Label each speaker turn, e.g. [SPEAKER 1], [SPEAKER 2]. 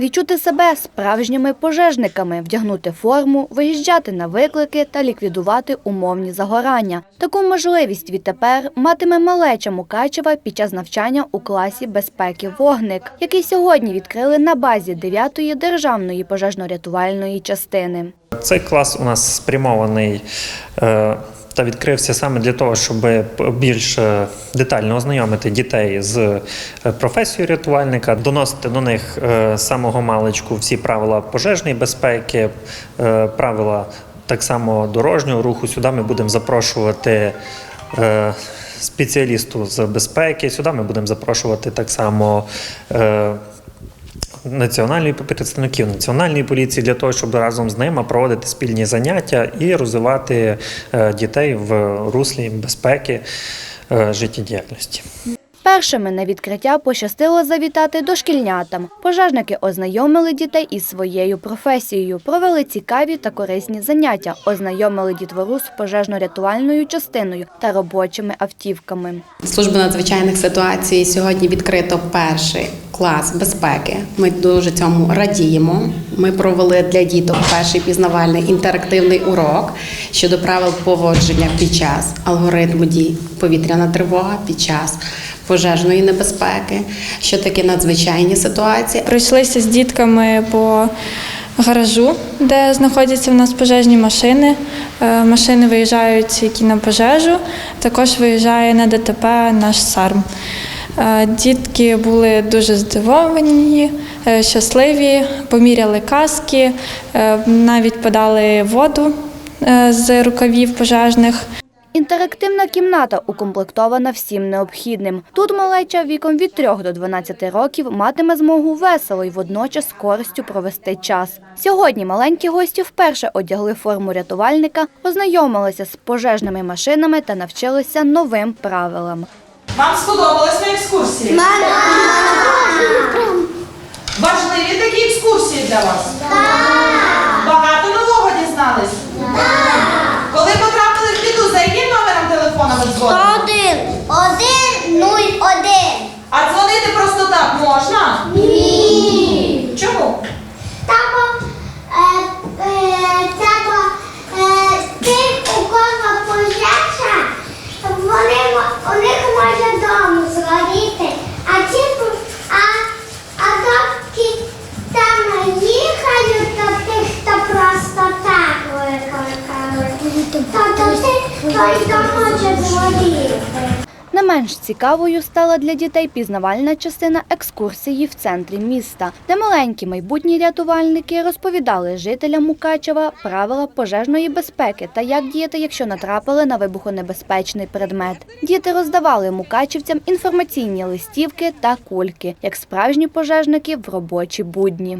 [SPEAKER 1] Відчути себе справжніми пожежниками, вдягнути форму, виїжджати на виклики та ліквідувати умовні загорання. Таку можливість відтепер матиме малеча Мукачева під час навчання у класі безпеки «Вогник», який сьогодні відкрили на базі 9-ї державної пожежно-рятувальної частини.
[SPEAKER 2] Цей клас у нас спрямований е, та відкрився саме для того, щоб більш детально ознайомити дітей з е, професією рятувальника, доносити до них е, самого маличку всі правила пожежної безпеки, е, правила так само дорожнього руху. Сюди ми будемо запрошувати. Спеціалісту з безпеки сюди ми будемо запрошувати так само національної представників національної поліції для того, щоб разом з ними проводити спільні заняття і розвивати е, дітей в руслі безпеки е, життєдіяльності.
[SPEAKER 1] Першими на відкриття пощастило завітати дошкільнятам. Пожежники ознайомили дітей із своєю професією, провели цікаві та корисні заняття, ознайомили дітвору з пожежно-рятувальною частиною та робочими автівками.
[SPEAKER 3] Служба надзвичайних ситуацій сьогодні відкрито перший клас безпеки. Ми дуже цьому радіємо. Ми провели для діток перший пізнавальний інтерактивний урок щодо правил поводження під час алгоритму дій повітряна тривога під час пожежної небезпеки, що таке надзвичайні ситуації.
[SPEAKER 4] Пройшлися з дітками по гаражу, де знаходяться в нас пожежні машини. Е, Машини виїжджають, які на пожежу. Також виїжджає на ДТП наш САРМ. Е, Дітки були дуже здивовані, е, щасливі, поміряли каски, навіть подали воду з рукавів пожежних.
[SPEAKER 1] Інтерактивна кімната укомплектована всім необхідним. Тут малеча віком від 3 до 12 років матиме змогу весело і водночас з користю провести час. Сьогодні маленькі гості вперше одягли форму рятувальника, ознайомилися з пожежними машинами та навчилися новим правилам.
[SPEAKER 5] Вам сподобалось на екскурсії? Важливі такі екскурсії для вас? Багато
[SPEAKER 6] у них може дому згоріти, а ті, а, а доки там їхають, то тих, хто просто так викликали, то, то ти, той дом може згоріти.
[SPEAKER 1] Не менш цікавою стала для дітей пізнавальна частина екскурсії в центрі міста, де маленькі майбутні рятувальники розповідали жителям Мукачева правила пожежної безпеки та як діяти, якщо натрапили на вибухонебезпечний предмет. Діти роздавали мукачівцям інформаційні листівки та кульки, як справжні пожежники в робочі будні.